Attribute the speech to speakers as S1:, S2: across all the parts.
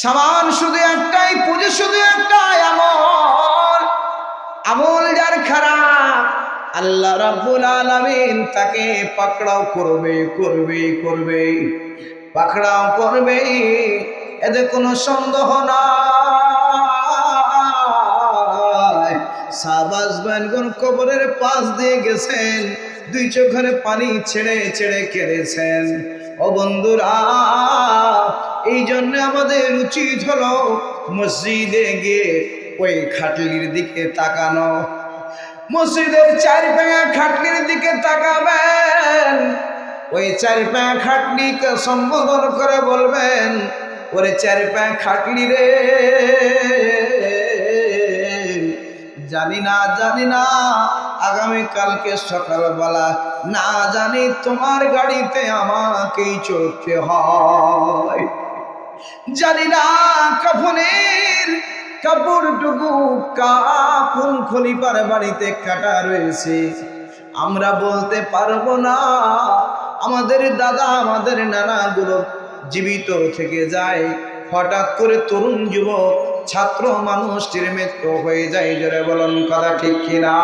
S1: সামান শুধু একটাই, পুজো শুধু একটাই, আমল। আমল যার খারাপ, আল্লাহ রাব্বুল আলামিন তাকে পাকড়াও করবে করবে করবে। পাকড়াও করবে, এতে কোনো সন্দেহ নাই। সাবাস বাইনগণ কবরের পাশ দিয়ে গেছেন, দুই চোখের পানি ছেড়ে ছেড়ে কেড়েছেন। ও বন্ধুরা এই জন্য আমাদের উচিত হলো মসজিদে গিয়ে ওই খাটলির দিকে তাকানো। মসজিদের চার পায়া খাটলির দিকে তাকাবেন। ওই চার পায়া খাটলিকে সম্বোধন করে বলবেন, ওরে চার পায়া খাটলি রে, জানি না জানি না আগামী কালকে সকালবেলা না জানি তোমার গাড়িতে আমাকেই চড়তে হয়। জানি না কাফনের কাপড়টুকু কাফন খলিপার বাড়িতে কাটা রয়েছে। আমরা বলতে পারব না, আমাদের দাদা, আমাদের নানাগুলো জীবিত থেকে যায়। হঠাৎ করে তরুণ যুবক, ছাত্র মানুষটির মৃত্যু হয়ে যায়, জোরে বলুন কথা ঠিক কিনা?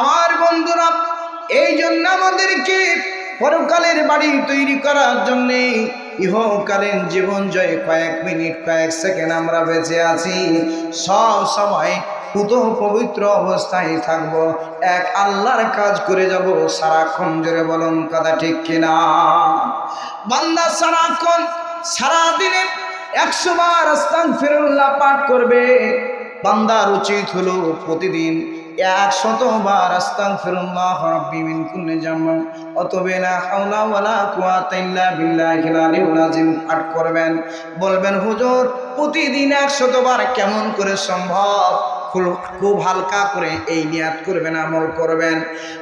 S1: আমার বন্ধুরা এই জন্য আমাদেরকে পরকালের বাড়ি তৈরি করার জন্যে ইহকালীন জীবন জয় কয়েক মিনিট, কয়েক সেকেন্ড আমরা বেঁচে আছি। সব সময় পুত পবিত্র অবস্থায় থাকব। এক আল্লাহর কাজ করে যাব, সারাক্ষণ জোরে বলুন কথা ঠিক কিনা? বান্দা সারাক্ষণ সারাদিনে একশো বার আস্তান ফেরুল্লাহ পাঠ করবে। বান্দার উচিত হলো প্রতিদিন অতবে করবেন, বলবেন, হুজুর, প্রতিদিন এক শতবার কেমন করে সম্ভব? খুব- হালকা করে এই নিয়াত করবেন, আমল করবেন।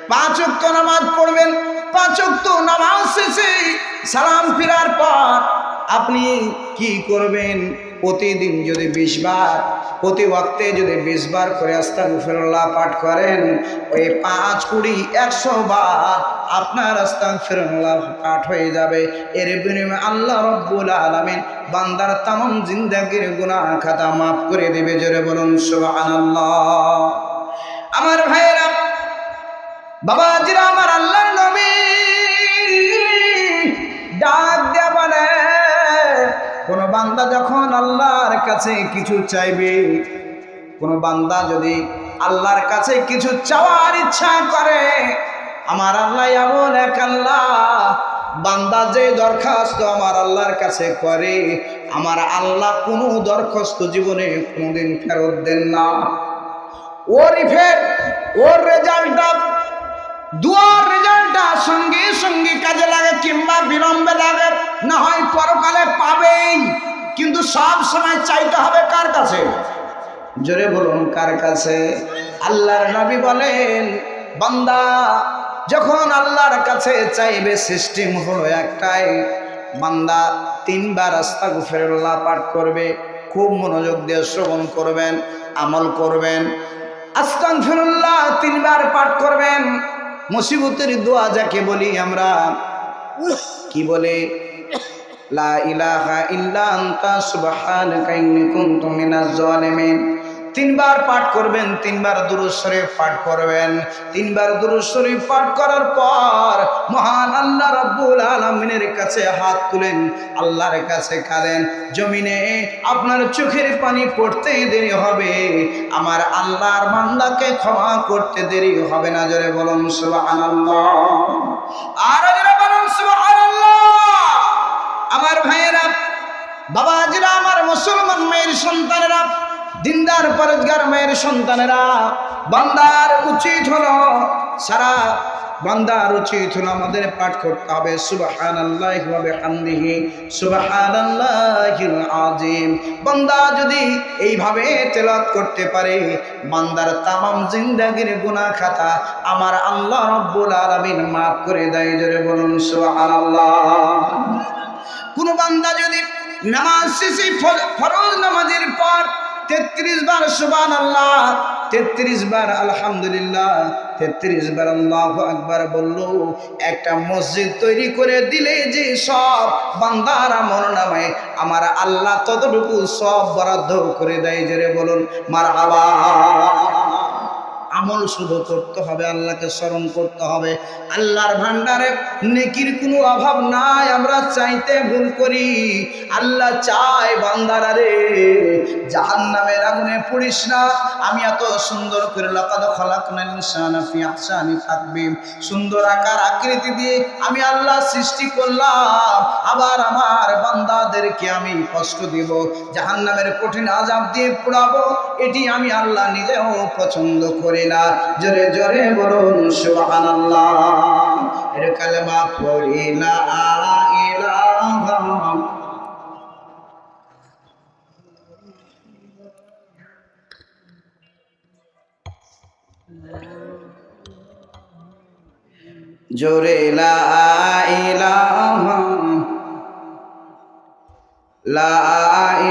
S1: পাঁচ ওয়াক্ত নামাজ পড়বেন, পাঁচ ওয়াক্ত নামাজ শেষে সালাম ফিরার পর আপনি কি করবেন? প্রতিদিন যদি বিশ বার প্রতি ওয়াক্তে যদি বিশ বার করে আস্তাগফিরুল্লাহ পাঠ করেন, ওই পাঁচ কুড়ি, একশো বার আপনার আস্তা আস্তাগফিরুল্লাহ পাঠ হয়ে যাবে। এর বিনিময়ে আল্লাহ রব্বুল আলামিন বান্দার তামাম জিন্দাগির গুনাহ খাতা মাফ করে দেবে। জোরে বলুন, সুবহানাল্লাহ। আমার ভাইয়েরা, বাবাজিরা, আমার আল্লাহর নবী বান্দা যখন আল্লাহর কাছে কিছু চাইবে, কোন বান্দা যদি আল্লাহর কাছে কিছু চাওয়ার ইচ্ছা করে, আমার আল্লাহ এমন এক আল্লাহ, বান্দা যে দরখাস্ত আমার আল্লাহর কাছে করে, আমার আল্লাহ কোনো দরখাস্ত জীবনে কোনোদিন ফেরত দেন না। ওর ইফেক্ট ওর রেজাল্টটা দুয়ার সঙ্গে সঙ্গে কাজে লাগে, কিংবা বিলম্বে লাগে, না হয় পরকালে পাবেই। কিন্তু সব সময় চাইতে হবে কার কাছে? জোরে বলুন, কার কাছে? আল্লাহর নবী বলেন, বান্দা, যখন আল্লাহর কাছে চাইবে সিস্টেম হলো একটাই। বান্দা তিনবার আস্তাগফিরুল্লাহ পাঠ করবে, খুব মনোযোগ দিয়ে শ্রবণ করবেন, আমল করবেন। আস্তাগফিরুল্লাহ তিনবার পাঠ করবেন মুসিবতের দোয়া যাকে বলি আমরা। কি বলে? লা ইলাহা ইল্লা আনতা, সুবহানাকা ইন্নী কুনতু মিনাজ জালিমিন। তিনবার পাঠ করবেন, তিনবার শরীফ পাঠ করবেন। তিনবার দুরূদ শরীফ পাঠ করার পর মহান আল্লাহ রাব্বুল আলামিনের কাছে হাত তুলেন, আল্লাহর কাছে কাঁদেন, জমিনে আপনার চোখের পানি পড়তে দেরি হবে, আমার আল্লাহর বান্দাকে ক্ষমা করতে দেরি হবে না, জোরে বলুন সুবহানাল্লাহ। আর বলুন সুবহানাল্লাহ। আমার ভাইয়েরা বাবা বাবাজিরা, আমার মুসলমান মেয়ের সন্তানেরা দিনদার পরেজগার মেয়ের সন্তানেরা, বান্দার উচিত হলো, সারা বান্দার উচিত হলো আমাদের পাঠ করতে হবে। সুবাহান আল্লাহ হামদিহি সুবাহান আল্লাহিল আজিম বান্দা যদি এইভাবে তেলাত করতে পারে, বান্দার তামাম জিন্দাগির গুনাহ খাতা আমার আল্লাহ রব্বুল আলামিন মাফ করে দেয়, জোরে বলুন, সুবহানাল্লাহ। কোন বান্দা যদি নামাজ শেষে ফর- ফরজ নামাজের পর তেত্রিশ বার সুবান আল্লাহ তেত্রিশ বার আলহামদুলিল্লাহ, তেত্রিশ বার আল্লাহ আকবার বলল, একটা মসজিদ তৈরি করে দিলে যে সব বান্দার নামে আমার আল্লাহ ততটুকু সব বরাদ্দ করে দেয়, জেরে বলুন মার আমল শুধু করতে হবে, আল্লাহকে স্মরণ করতে হবে। আল্লাহর ভান্ডারে নেকির কোনো অভাব নাই, আমরা চাইতে ভুল করি। আল্লাহ চায় বান্দারা রে জাহান নামের আগুনে পড়িস না। আমি এত সুন্দর করে লাকাদ ফি আহসানি তাকবীম। সুন্দর আকার আকৃতি দিয়ে আমি আল্লাহ সৃষ্টি করলাম। আবার আমার বান্দাদেরকে আমি কষ্ট দিব জাহান নামের কঠিন আজাব দিয়ে পোড়াবো। এটি আমি আল্লাহ নিজেও পছন্দ করি না। জোরে জোরে বলুন, সুবহানাল্লাহ। এর কালেমা পড়ি ইলাহা জোরে লা ইলাহা। লা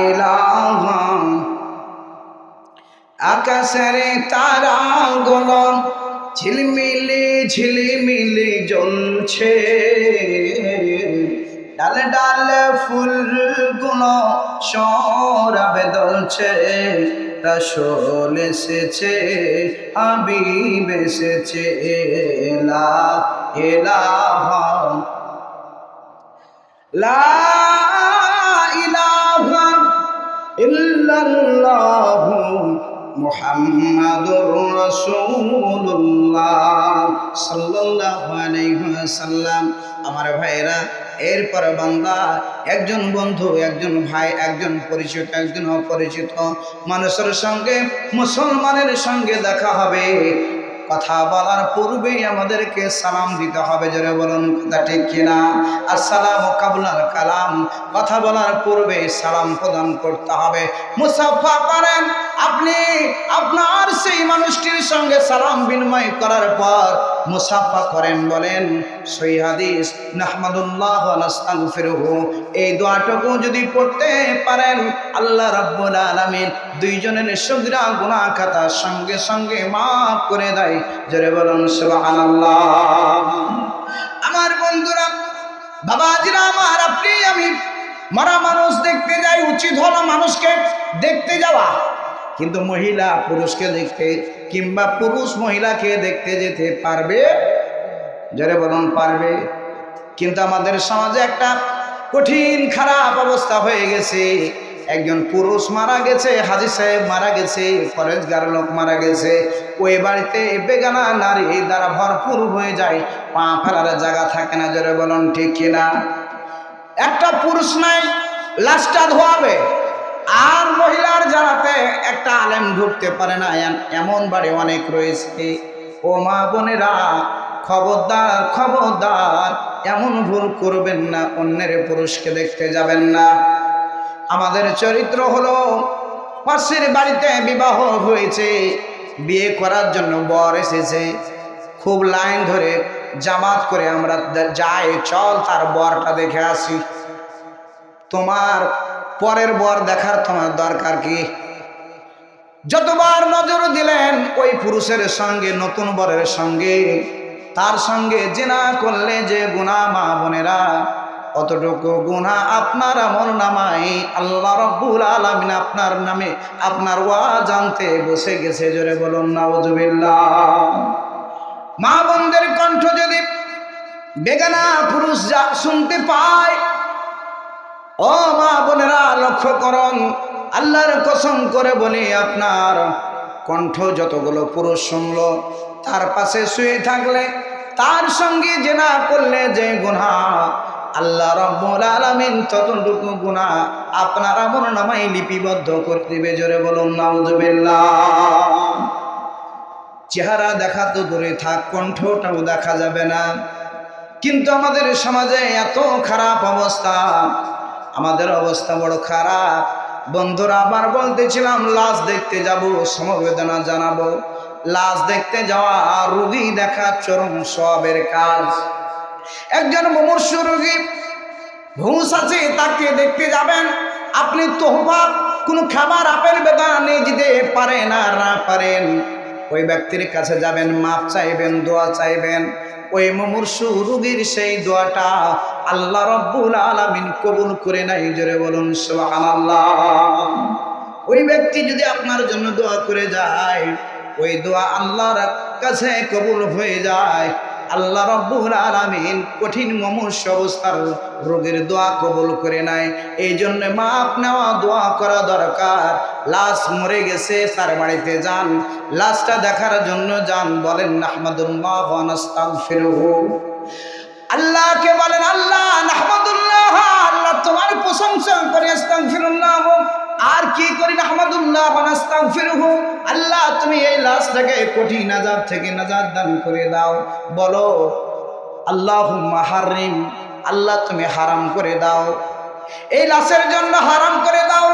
S1: ইলাহা। আকাশের তারা গলন ঝিলমিলি ঝিলিমিলি জ্বলছে। ডাল ডাল ফুলগুলো সরাবে দলছে। রসল এসেছে, হাবিব এসেছে লা লা আমার ভাইরা এরপর বান্দা, একজন বন্ধু, একজন ভাই, একজন পরিচিত, একজন অপরিচিত, মানুষের সঙ্গে, মুসলমানের সঙ্গে দেখা হবে। কথা বলার পূর্বেই আমাদেরকে সালাম দিতে হবে, জোরে বলুন, কথা ঠিক কিনা? আর সালাম কাবুলার কালাম, কথা বলার পূর্বে সালাম প্রদান করতে হবে। মুসাফা করেন আপনি আপনার সেই মানুষটির সঙ্গে সালাম বিনিময় করার পর মুসাফা করেন, বলেন সই হাদিস, নাহমাদুল্লাহ নাস্তাগফিরুহু। এই দোয়াটুকু যদি পড়তে পারেন, আল্লাহ রাব্বুল আলামিন দুইজনের সগরা গুনাহ খাতা সঙ্গে সঙ্গে মাফ করে দেয়। জোরে বলুন, সুবহানাল্লাহ। আমার বন্ধুরা, বাবাজিরা আমার, আপনি, আমি, মরা মানুষ দেখতে যাই, উচিত হলো মানুষকে দেখতে যাওয়া। কিন্তু মহিলা পুরুষকে দেখতে কিংবা পুরুষ মহিলাকে দেখতে যেতে পারবে? যারে বলুন, পারবে। কিন্তু আমাদের সমাজে একটা কঠিন, খারাপ অবস্থা হয়ে গেছে। একজন পুরুষ মারা গেছে, হাজি সাহেব মারা গেছে, ফরেজগার লোক মারা গেছে। ওই বাড়িতে বেগানা নারী দ্বারা ভরপুর হয়ে যায়। পা ফেলার জায়গা থাকে না, জোরে বলুন, ঠিক কিনা? একটা পুরুষ নাই, লাশটা ধোয়াবে। আর মহিলার আলেম ঢুকতে পারে না। এম- এমন বাড়ি অনেক রয়েছে। ও মা বোনেরা, খবরদার খবরদার, এমন ভুল করবেন না, অন্যের পুরুষকে দেখতে যাবেন না। আমাদের চরিত্র হলো, পাশের বাড়িতে বিবাহ হয়েছে, বিয়ে করার জন্য বর এসেছে। খুব লাইন ধরে জামাত করে আমরা যাই, চল তার বরটা দেখে আসি। তোমার পরের বর দেখার তোমার দরকার কি? যতবার নজর দিলেন, ওই পুরুষের সঙ্গে, নতুন বরের সঙ্গে, তার সঙ্গে জেনা করলে যে গুণা মা বোনেরা, অতটুকু গুণা আপনার আমল নামাই আল্লাহ রব্বুল আলমিন আপনার নামে আপনার ওয়া জানতে বসে গেছে, জোরে বলুন, নাউজুবিল্লাহ। মা বোনদের কণ্ঠ যদি বেগানা পুরুষ যা শুনতে পায়, ও মা বোনেরা লক্ষ্য করুন আল্লাহর কসম করে বলি, আপনার কণ্ঠ যতগুলো পুরুষ শুনল, তার পাশে শুয়ে থাকলে, তার সঙ্গে জেনা করলে যে গুণা আল্লাহ রব্বুল আলামিন ততটুকু গুণা আপনার আমর নামাই লিপিবদ্ধ করে দিবে। জোরে বলুন চেহারা দেখা তো দূরে থাক, কণ্ঠটাও দেখা যাবে না। কিন্তু আমাদের সমাজে এত খারাপ অবস্থা, আমাদের অবস্থা বড় খারাপ। বন্ধুরা, আবার বলতেছিলাম, লাশ দেখতে যাব, সমবেদনা জানাব। লাশ দেখতে যাওয়া আর রুগী দেখা চরম সবের কাজ। একজন মুমূর্ষু রোগী, ঘুষ আছে, তাকে দেখতে যাবেন। আপনি তোহফা, কোনো খাবার আপেল, বেদনা নিয়ে যেতে পারে না না পারেন। ওই ব্যক্তির কাছে যাবেন, মাপ চাইবেন, দোয়া চাইবেন। ওই মুমূর্ষু রুগীর সেই দোয়াটা আল্লাহ রব্বুল আলামিন কবুল করে নাই, জোরে বলুন, সুবহানাল্লাহ। ওই ব্যক্তি যদি আপনার জন্য দোয়া করে যায়, ওই দোয়া আল্লাহর কাছে কবুল হয়ে যায়, আল্লাহ রব্বুল আলামিন কঠিন মমস্য অবস্থার রোগের দোয়া কবুল করে নাই এই জন্য মাপ নেওয়া, দোয়া করা দরকার। লাশ মরে গেছে, তার বাড়িতে যান। লাশটা দেখার জন্য যান, বলেন আহমদুল্লাহ আস্তাগফিরুহু আল্লাহকে বলেন, আল্লাহ, নাহমাদুল্লাহ, আল্লাহ তোমার প্রশংসা করে, আস্তাগফিরুল্লাহ আর কি করি, নাহমাদুল্লাহ আস্তাগফিরুহু। আল্লাহ, তুমি এই লাশটাকে কঠিন আযাব থেকে নাজাত দান করে দাও। বলো, আল্লাহুম্মা হারিম আল্লাহ তুমি হারাম করে দাও। এই লাশের জন্য হারাম করে দাও।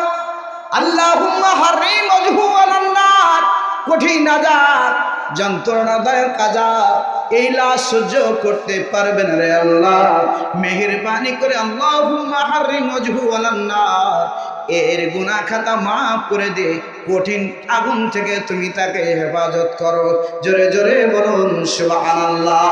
S1: আল্লাহুম্মা হারিম কঠিন আযাব যন্ত্রণাদায়ক কাজা, এই লাশ সহ্য করতে পারবেন রে আল্লাহ। মেহেরবানি করে আলান্নার এর গুনাহ খাতা মাফ করে দে, কঠিন আগুন থেকে তুমি তাকে হেফাজত করো। জোরে জোরে বলুন, সুবহানাল্লাহ।